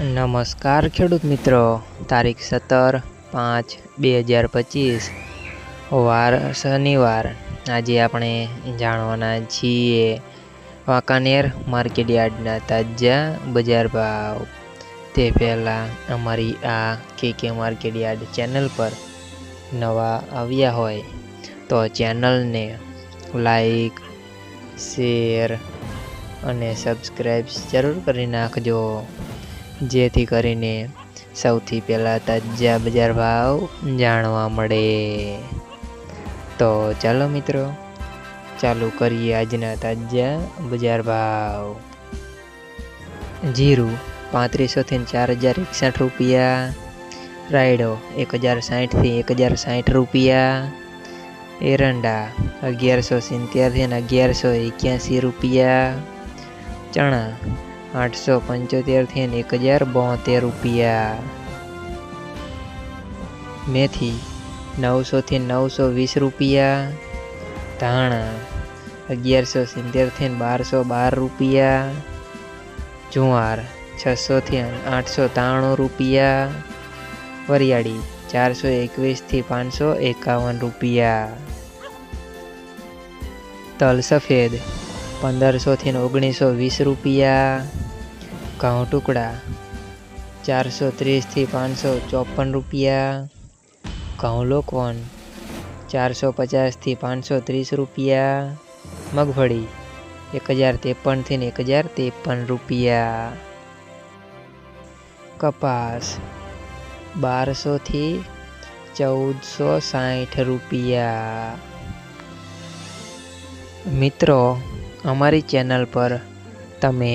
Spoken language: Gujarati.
નમસ્કાર ખેડૂત મિત્રો. તારીખ સત્તર પાંચ બે હજાર પચીસ. વાર શનિવાર. આજે આપણે જાણવાના છીએ વાંકાનેર માર્કેટયાર્ડના તાજા બજાર ભાવ. તે પહેલાં અમારી આ કે કે માર્કેટ ચેનલ પર નવા આવ્યા હોય તો ચેનલને લાઈક, શેર અને સબસ્ક્રાઈબ જરૂર કરી નાખજો. જેથી કરીને સૌથી પહેલાં તાજા બજાર ભાવ જાણવા મળે. તો ચાલો મિત્રો, ચાલુ કરીએ આજના તાજા બજાર ભાવ. જીરું પાંત્રીસોથી ચાર હજાર એકસઠ રૂપિયા. રાયડો એક હજાર સાઠથી એક હજાર સાઠ રૂપિયા. એરંડા અગિયારસો સિત્તેરથી અગિયારસો એક્યાસી રૂપિયા. ચણા આઠસો પંચોતેરથી એક હજાર બોતેર રૂપિયા. મેથી નવસોથી નવસો વીસ રૂપિયા. ધાણા અગિયારસો સિત્તેરથી બારસો બાર રૂપિયા. જુવાર છસોથી આઠસો ત્રાણું રૂપિયા. વરિયાળી ચારસો એકવીસથી પાંચસો એકાવન રૂપિયા. તલ સફેદ પંદરસોથી ઓગણીસો વીસ રૂપિયા. ઘઉં ટુકડા ચારસો ત્રીસથી પાંચસો ચોપન રૂપિયા ઘઉં લોકવન ચારસો પચાસથી પાંચસો ત્રીસ રૂપિયા મગફળી એક હજાર ત્રેપનથી એક હજાર ત્રેપન રૂપિયા કપાસ બારસોથી ચૌદસો સાઠ રૂપિયા મિત્રો અમારી ચેનલ પર તમે